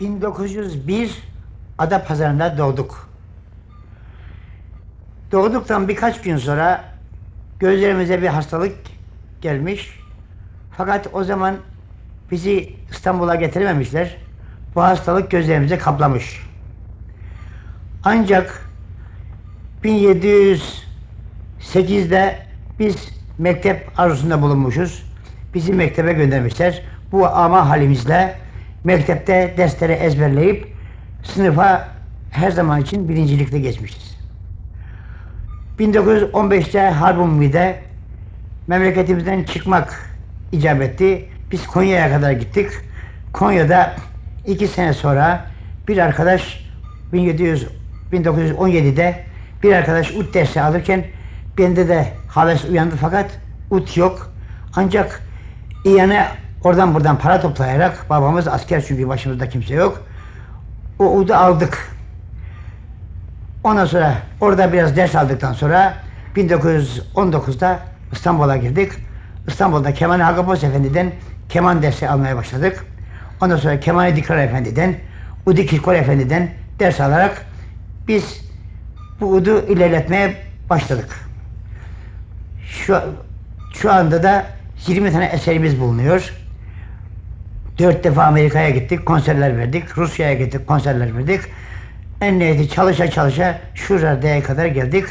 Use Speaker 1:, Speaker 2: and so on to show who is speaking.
Speaker 1: 1901 Adapazarı'nda doğduk. Doğduktan birkaç gün sonra gözlerimize bir hastalık gelmiş. Fakat o zaman bizi İstanbul'a getirememişler. Bu hastalık gözlerimizi kaplamış. Ancak 1708'de biz mektep arzusunda bulunmuşuz. Bizi mektebe göndermişler. Bu ama halimizle mektepte dersleri ezberleyip sınıfa her zaman için birincilikle geçmişiz. 1915'te Harp-ı memleketimizden çıkmak icap etti. Biz Konya'ya kadar gittik. Konya'da iki sene sonra bir arkadaş 1700 1917'de bir arkadaş ut dersi alırken bende de haves uyandı fakat ut yok. Ancak İyan'a oradan buradan para toplayarak babamız asker çünkü başımızda kimse yok. O udu aldık. Ondan sonra orada biraz ders aldıktan sonra 1919'da İstanbul'a girdik. İstanbul'da Kemal Hagapos Efendi'den keman dersi almaya başladık. Ondan sonra Kemal Dikrar Efendi'den, Udi Kirkol Efendi'den ders alarak biz bu udu ilerletmeye başladık. Şu, şu anda da 20 tane eserimiz bulunuyor. Dört defa Amerika'ya gittik, konserler verdik. Rusya'ya gittik, konserler verdik. En neydi çalışa çalışa şu raddeye kadar geldik.